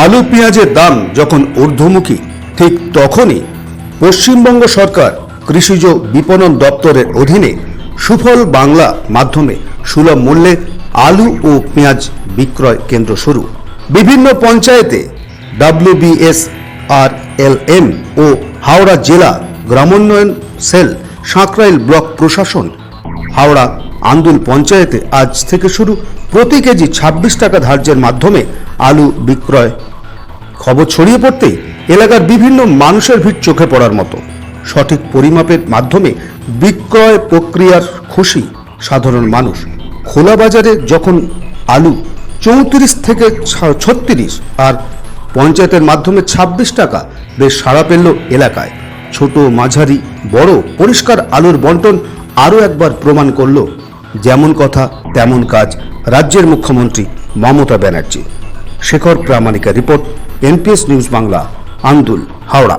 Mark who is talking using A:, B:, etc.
A: আলু পেঁয়াজের দাম যখন ঊর্ধ্বমুখী, ঠিক তখনই পশ্চিমবঙ্গ সরকার কৃষিজ বিপণন দপ্তরের অধীনে সুফল বাংলা মাধ্যমে সুলভ মূল্যে আলু ও পেঁয়াজ বিক্রয় কেন্দ্র শুরু। বিভিন্ন পঞ্চায়েতে ডাব্লিউবিএস আর এল এম ও হাওড়া জেলা গ্রামোন্নয়ন সেল সাঁকরাইল ব্লক প্রশাসন, হাওড়া আন্দুল পঞ্চায়েতে আজ থেকে শুরু প্রতি কেজি ছাব্বিশ টাকা ধার্যের মাধ্যমে আলু বিক্রয়। খবর ছড়িয়ে পড়তেই এলাকার বিভিন্ন মানুষের ভিড় চোখে পড়ার মতো। সঠিক পরিমাপের মাধ্যমে বিক্রয় প্রক্রিয়ার খুশি সাধারণ মানুষ। খোলা বাজারে যখন আলু চৌত্রিশ থেকে ছত্রিশ আর পঞ্চায়েতের মাধ্যমে ২৬ টাকা বেশ সাড়া পেল এলাকায়। ছোট মাঝারি বড় পরিষ্কার আলুর বন্টন আরও একবার প্রমাণ করল যেমন কথা, তেমন কাজ। রাজ্যের মুখ্যমন্ত্রী Mamata Banerjee. Shekhar প্রামাণিকের report, NPS news Bangla, Andul, Howrah.